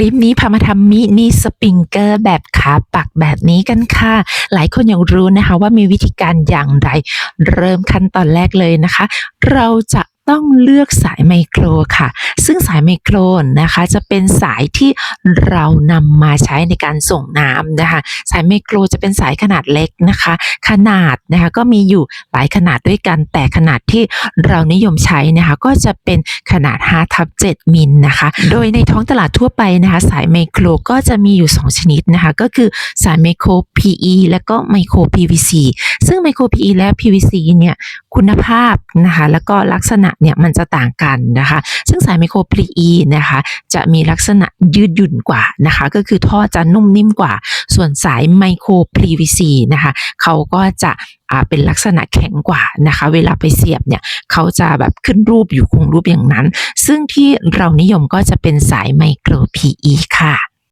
ลิปนี้พามาทำมินิสปริงเกอร์แบบขาปักแบบนี้กันค่ะ หลายคนอยากรู้นะคะว่ามีวิธีการอย่างไร เริ่มขั้นตอนแรกเลยนะคะ เราจะ ต้องเลือกสายไมโครค่ะ ซึ่งสายไมโครนะคะจะเป็นสายที่เรานำมาใช้ในการส่งน้ำนะคะ สายไมโครจะเป็นสายขนาดเล็กนะคะ ขนาดนะคะก็มีอยู่หลายขนาดด้วยกันแต่ขนาดที่เรานิยมใช้นะคะก็จะเป็นขนาด5ทับ7มิลนะคะ โดยในท้องตลาดทั่วไปนะคะสายไมโครก็จะมีอยู่ 2 ชนิดนะคะก็คือสายไมโคร PE และก็ไมโคร PVC ซึ่งไมโคร PE และ PVC เนี่ยคุณภาพนะคะแล้วก็ลักษณะเนี่ยมันจะต่างกันนะคะ ซึ่งสายไมโคร PE นะคะจะมีลักษณะยืดหยุ่นกว่านะคะ ก็คือท่อจะนุ่มนิ่มกว่า ส่วนสายไมโคร PVC นะคะเขาก็จะอ่าเป็นลักษณะแข็งกว่านะคะ เวลาไปเสียบเนี่ยเขาจะแบบขึ้นรูปอยู่คงรูปอย่างนั้น ซึ่งที่เรานิยมก็จะเป็นสายไมโคร PE ค่ะ